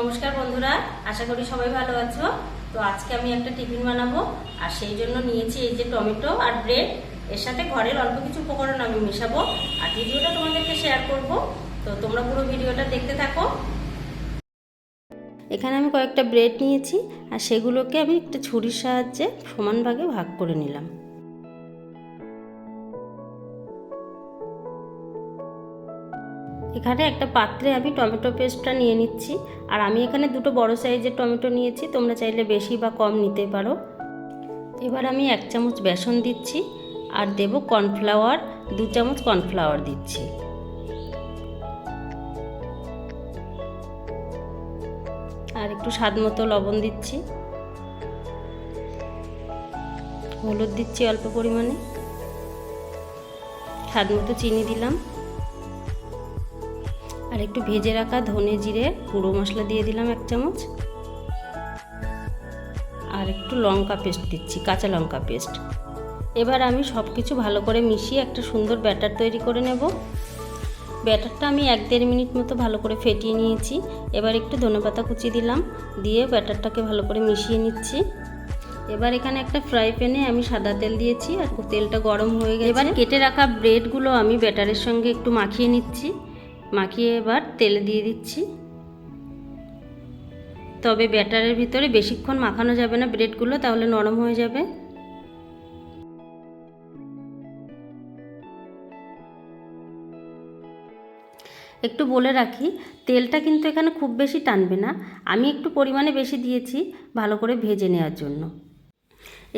নমস্কার বন্ধুরা, আশা করি সবাই ভালো আছো। তো আজকে আমি একটা টিফিন বানাবো, আর সেই জন্য নিয়েছি এই যে টমেটো আর ব্রেড। এর সাথে ঘরের অল্প কিছু উপকরণ আমি মেশাবো, আর ভিডিওটা তোমাদেরকে শেয়ার করব। তো তোমরা পুরো ভিডিওটা দেখতে থাকো। এখানে আমি কয়েকটা ব্রেড নিয়েছি, আর সেগুলোকে আমি একটা ছুরির সাহায্যে সমান ভাগে ভাগ করে নিলাম। এখানে একটা পাত্রে আমি টমেটো পেস্টটা নিয়ে নিচ্ছি। আর আমি এখানে দুটো বড় সাইজের টমেটো নিয়েছি, তোমরা চাইলে বেশি বা কম নিতে পারো। এবার আমি এক চামচ বেসন দিচ্ছি, আর দেব কর্নফ্লাওয়ার, দু চামচ কর্নফ্লাওয়ার দিচ্ছি। আর একটু স্বাদ মতো লবণ দিচ্ছি। হলুদ দিচ্ছি অল্প পরিমাণে। স্বাদ মতো চিনি দিলাম। আর একটু ভেজে রাখা ধনে জিরে গুঁড়ো মশলা দিয়ে দিলাম এক চামচ। আর একটু লঙ্কা পেস্ট দিচ্ছি, কাঁচা লঙ্কা পেস্ট। এবার আমি সব কিছু ভালো করে মিশিয়ে একটা সুন্দর ব্যাটার তৈরি করে নেব। ব্যাটারটা আমি এক দেড় মিনিট মতো ভালো করে ফেটিয়ে নিয়েছি। এবার একটু ধনেপাতা কুচি দিলাম, দিয়ে ব্যাটারটাকে ভালো করে মিশিয়ে নিচ্ছি। এবার এখানে একটা ফ্রাই প্যানে আমি সাদা তেল দিয়েছি আর তেলটা গরম হয়ে গেছে। এবার কেটে রাখা ব্রেডগুলো আমি ব্যাটারের সঙ্গে একটু মাখিয়ে নিচ্ছি। মাখিয়ে এবার তেলে দিয়ে দিচ্ছি। তবে ব্যাটারের ভিতরে বেশিক্ষণ মাখানো যাবে না ব্রেডগুলো, তাহলে নরম হয়ে যাবে। একটু বলে রাখি, তেলটা কিন্তু এখানে খুব বেশি টানবে না। আমি একটু পরিমাণে বেশি দিয়েছি, ভালো করে ভেজে নেওয়ার জন্য।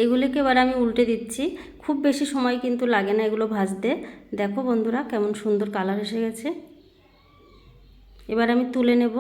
এগুলিকে এবার আমি উল্টে দিচ্ছি। খুব বেশি সময় কিন্তু লাগে না এগুলো ভাজতে। দেখো বন্ধুরা, কেমন সুন্দর কালার এসে গেছে। এবার আমি তুলে নেব